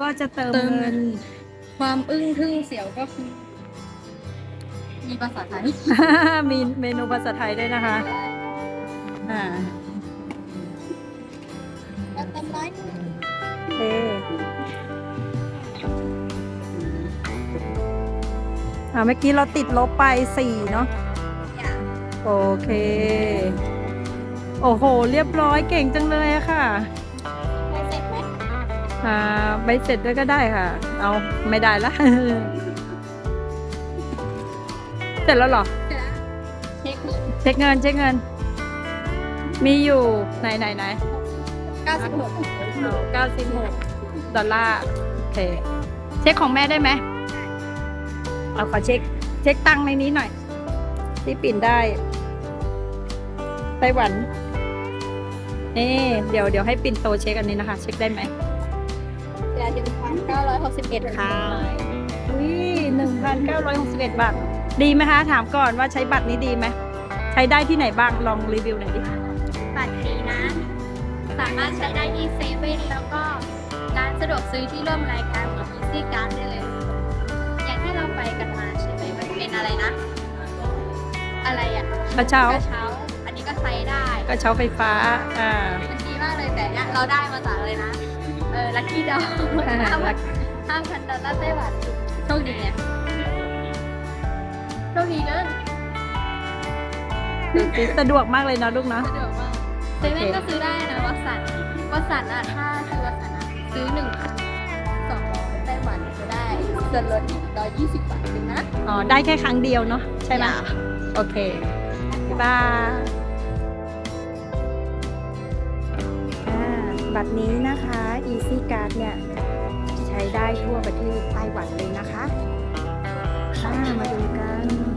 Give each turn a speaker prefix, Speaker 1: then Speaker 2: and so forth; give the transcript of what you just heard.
Speaker 1: ก็จะเติม
Speaker 2: เติม
Speaker 1: เงิน
Speaker 2: ความอึ้งทึ่งเสียวก็คือ มีภาษาไทย
Speaker 1: มีเมนูภาษาไทยด้วยนะคะ อ่า
Speaker 2: แล้วต้นไม้
Speaker 1: โอเคอ่าเมื่อกี้เราติดลบไปสี่เนาะ
Speaker 2: อย่าง
Speaker 1: โอเค โอ้โห เรียบร้อยเก่งจังเลยอะค่ะ อ่าใบเสร็จด้วยก็ได้ค่ะ เอาไม่ได้ละ เสร็จแล้วเหรอ
Speaker 2: เสร็จแล้วเช็ค
Speaker 1: เช็คเงินเช็คเงิน มีอยู่ไหนไหนไหน
Speaker 2: เก้าสิบหก
Speaker 1: เก้าสิบหกดอลลาร์โอเค เช็คของแม่ได้ไหมเอาขอเช็ค เช็คตังค์ในนี้หน่อย ที่ปิ่นได้ไต้หวันนี่เดี๋ยวเดี๋ยวให้ปิ่นโตเช็คอันนี้นะคะ เช็คได้ไหม
Speaker 2: เหลือหนึ่งพันเก้าร้อยหกสิบเอ็ดค่ะ
Speaker 1: อุ้ยหนึ่งพันเก้าร้อยหกสิบเอ็ดบาท ดีไหมคะ ถามก่อนว่าใช้บัตรนี้ดีไหม ใช้ได้ที่ไหนบ้าง ลองรีวิวหน่อยดิ
Speaker 2: บัตรนี้นะ สามารถใช้ได้ที่เซเว่นแล้วก็ร้านสะดวกซื้อที่ร่วมรายการของ Easy Card ได้เลย อย่างที่เราไปกันมาใช่ไหมมันเป็นอะไรนะ อะไรอะ
Speaker 1: กระเช้า
Speaker 2: กระเช้า อันนี้ก็ใช้ได้
Speaker 1: กระเช้าไฟฟ้า อ่า
Speaker 2: มันดีมากเลยแต่เนี้ยเราได้มาจากเลยนะเออลัคกี้ดอ
Speaker 1: อ่า
Speaker 2: ห้าพั
Speaker 1: ลั
Speaker 2: น
Speaker 1: ค
Speaker 2: ห้าพันดอลลาร์ไต้หวันโชคดีเนี่ยโชคดีเกิน
Speaker 1: สะดวกมากเลยเนาะลูกเนาะ
Speaker 2: สะดวกมากเซเว่นก็ซื้อได้นะวัสันวัสันอะถ้าซื้อวัสันอะซื้อหนึ่งพันสองร้อยไต้หวันจะได้ส่วนลดอีกร้อยยี่สิบบาทเองนะ
Speaker 1: อ๋อ ได้แค่ครั้งเดียวเนาะ ใช่ไหม
Speaker 2: อย่า
Speaker 1: โอเค บ๊ายบาย บัตรนี้นะคะ Easy Card เนี่ย ใช้ได้ทั่วประเทศไต้หวันเลยนะคะ มาดูกัน